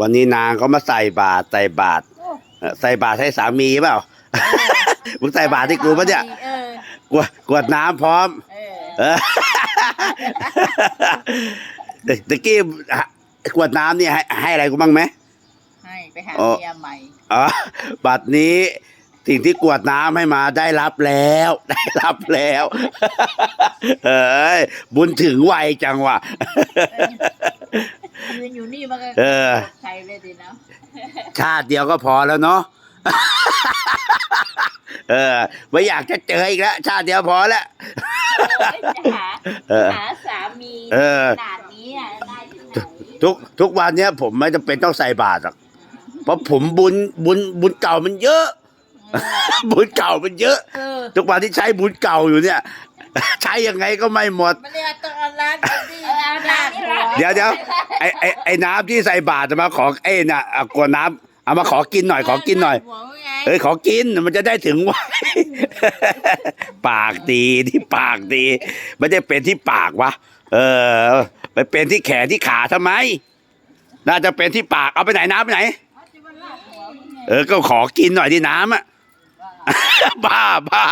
วันนี้นางเขามาใส่บาตรใส่บาตรเอ่อใส่บาตรให้สามีเปล่า มึงใส่บาตรที่กูปะเนี่ยเออก วดกวดน้ำพร้อม เออเออตะตะกี้กวดน้ำนี่ให้ให้อะไรกูบ้างไหม ให้ไปหาอ๋อ เมียใหม่อ๋อ บัดนี้สิ่งที่กวดน้ำให้มาได้รับแล้ว ได้รับแล้ว เอ้ยบุญถึงไวจังวะยืนอยู่นี่มันก็ เออ ใคร เลยดีนะชาติเดียวก็พอแล้วเนาะ เออ ไม่อยากจะเจออีกแล้วชาติเดียวพอแล้ว จะหาเออหาสามีเออ ขนาดนี้อะได้ที่ไหนทุกทุกวันเนี้ยผมไม่จำเป็นต้องใส่บาตรหรอกเพราะผมบุญบุญบุญเก่ามันเยอะ บุญเก่ามันเยอะ เออทุกวันที่ใช้บุญเก่าอยู่เนี่ย ใช้ยังไงก็ไม่หมด มันเรียกต้องเอาล้างกันดิเอาล้างหัวเดี๋ยวเดี๋ยว ไอไอไอน้ำที่ใส่บาตรมาขอไอ้น่ะเอากวนน้ำเอามาขอกินหน่อยขอกินหน่อยหัวไงเอ้ยขอกินมันจะได้ถึงไวปากดีที่ปากดีไม่ได้เป็นที่ปากวะเออไปเป็นที่แขนที่ขาทำไม น่าจะเป็นที่ปากเอาไปไหนน้ำไปไหนเออก็ขอกินหน่อยที่น้ำอะ บ้าบ้า